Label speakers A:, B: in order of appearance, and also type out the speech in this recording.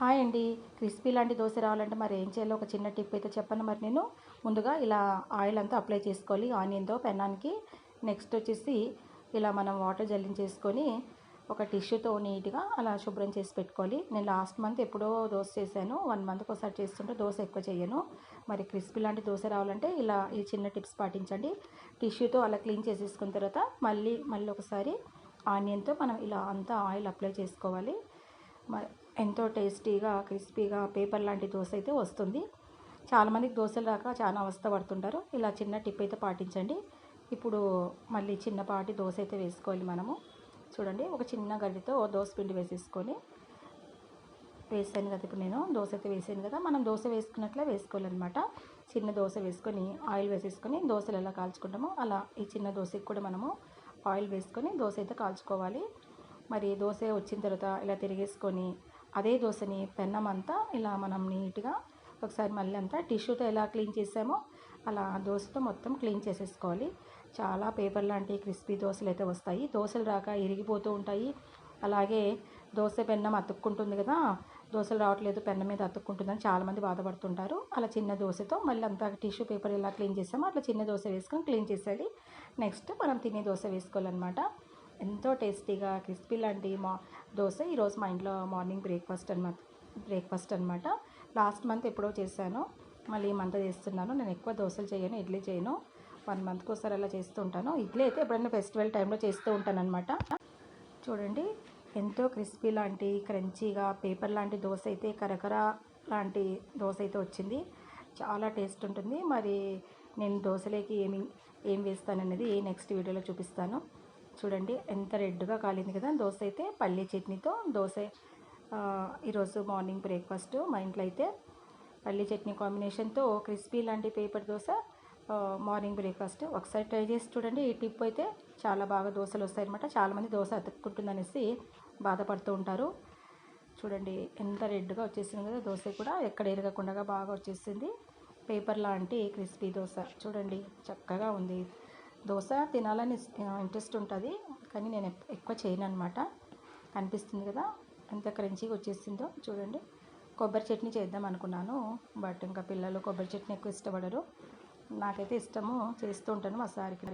A: Hi అండి. Crispy లాంటి దోశ రావాలంటే మరి ఏం చేయాలో ఒక చిన్న టిప్ అయితే చెప్పండి మరి నేను ముందుగా ఇలా ఆయిల్ అంతా అప్లై చేసుకోవాలి. ఆనియన్తో పెన్నానికి. నెక్స్ట్ వచ్చేసి ఇలా మనం వాటర్ జల్లించేసుకొని ఒక టిష్యూతో నీట్గా అలా శుభ్రం చేసి పెట్టుకోవాలి. నేను లాస్ట్ మంత్ ఎప్పుడో దోశ చేశాను. వన్ మంత్కి ఒకసారి చేస్తుంటే దోశ ఎక్కువ చేయను. మరి క్రిస్పీ లాంటి దోశ రావాలంటే ఇలా ఈ చిన్న టిప్స్ పాటించండి. టిష్యూతో అలా క్లీన్ చేసేసుకున్న తర్వాత మళ్ళీ మళ్ళీ ఒకసారి ఆనియన్తో మనం ఇలా అంతా ఆయిల్ అప్లై చేసుకోవాలి. మరి ఎంతో టేస్టీగా క్రిస్పీగా పేపర్ లాంటి దోశ అయితే వస్తుంది. చాలామందికి దోశలు రాక చాలా అవస్థ పడుతుంటారు. ఇలా చిన్న టిప్ అయితే పాటించండి. ఇప్పుడు మళ్ళీ చిన్నపాటి దోశ అయితే వేసుకోవాలి మనము. చూడండి ఒక చిన్న గడ్డితో దోశ పిండి వేసేసుకొని వేసాను కదా ఇప్పుడు నేను. దోశ అయితే వేసాను కదా. మనం దోశ వేసుకున్నట్లే వేసుకోవాలన్నమాట. చిన్న దోశ వేసుకొని ఆయిల్ వేసేసుకొని దోశలు ఎలా కాల్చుకుంటామో అలా ఈ చిన్న దోశకి కూడా మనము ఆయిల్ వేసుకొని దోశ అయితే కాల్చుకోవాలి. మరి దోశ వచ్చిన తర్వాత ఇలా తిరిగేసుకొని అదే దోశని పెన్నం అంతా ఇలా మనం నీట్గా ఒకసారి మళ్ళీ అంతా టిష్యూతో ఎలా క్లీన్ చేసామో అలా దోశతో మొత్తం క్లీన్ చేసేసుకోవాలి. చాలా పేపర్ లాంటి క్రిస్పీ దోశలు అయితే వస్తాయి. దోశలు రాక ఇరిగిపోతూ ఉంటాయి. అలాగే దోశ పెన్నం అతుక్కుంటుంది కదా దోశలు రావట్లేదు పెన్నం మీద అతుక్కుంటుందని చాలామంది బాధపడుతుంటారు. అలా చిన్న దోశతో మళ్ళీ అంతా టిష్యూ పేపర్ ఎలా క్లీన్ చేసామో అట్లా చిన్న దోశ వేసుకొని క్లీన్ చేసేది. నెక్స్ట్ మనం తినే దోశ వేసుకోవాలన్నమాట. ఎంతో టేస్టీగా క్రిస్పీ లాంటి మా దోశ ఈరోజు మా ఇంట్లో మార్నింగ్ బ్రేక్ఫాస్ట్ అనమాట బ్రేక్ఫాస్ట్ అనమాట లాస్ట్ మంత్ ఎప్పుడో చేశాను. మళ్ళీ ఈ మంత్ చేస్తున్నాను. నేను ఎక్కువ దోశలు చేయను ఇడ్లీ చేయను. వన్ మంత్కి ఒకసారి అలా చేస్తూ ఉంటాను. ఇడ్లీ అయితే ఎప్పుడైనా ఫెస్టివల్ టైంలో చేస్తూ ఉంటాను అనమాట చూడండి ఎంతో క్రిస్పీ లాంటి క్రంచీగా పేపర్ లాంటి దోశ అయితే కరకర లాంటి దోశ అయితే వచ్చింది. చాలా టేస్ట్ ఉంటుంది. మరి నేను దోశలోకి ఏమి ఏం వేస్తాననేది ఏ నెక్స్ట్ వీడియోలో చూపిస్తాను. చూడండి ఎంత రెడ్గా కాలింది కదా. దోశ అయితే పల్లీ చట్నీతో దోశ ఈరోజు మార్నింగ్ బ్రేక్ఫాస్ట్ మా ఇంట్లో అయితే పల్లీ చట్నీ కాంబినేషన్తో క్రిస్పీ లాంటి పేపర్ దోశ మార్నింగ్ బ్రేక్ఫాస్ట్. ఒకసారి ట్రై చేసి చూడండి ఈ టిప్ అయితే చాలా బాగా దోశలు వస్తాయన్నమాట. చాలామంది దోశ అతుక్కుంటుందనేసి బాధపడుతూ ఉంటారు. చూడండి ఎంత రెడ్గా వచ్చేసింది కదా దోశ కూడా. ఎక్కడ ఎరగకుండా బాగా వచ్చేసింది. పేపర్ లాంటి క్రిస్పీ దోశ. చూడండి చక్కగా ఉంది. దోశ తినాలని ఇంట్రెస్ట్ ఉంటుంది. కానీ నేను ఎక్కువ చేయను అనమాట కనిపిస్తుంది కదా ఎంత క్రంచీగా వచ్చేసిందో చూడండి. కొబ్బరి చట్నీ చేద్దాం అనుకున్నాను బట్ ఇంకా పిల్లలు కొబ్బరి చట్నీ ఎక్కువ ఇష్టపడరు. నాకైతే ఇష్టము చేస్తూ ఉంటాను మా సారికి.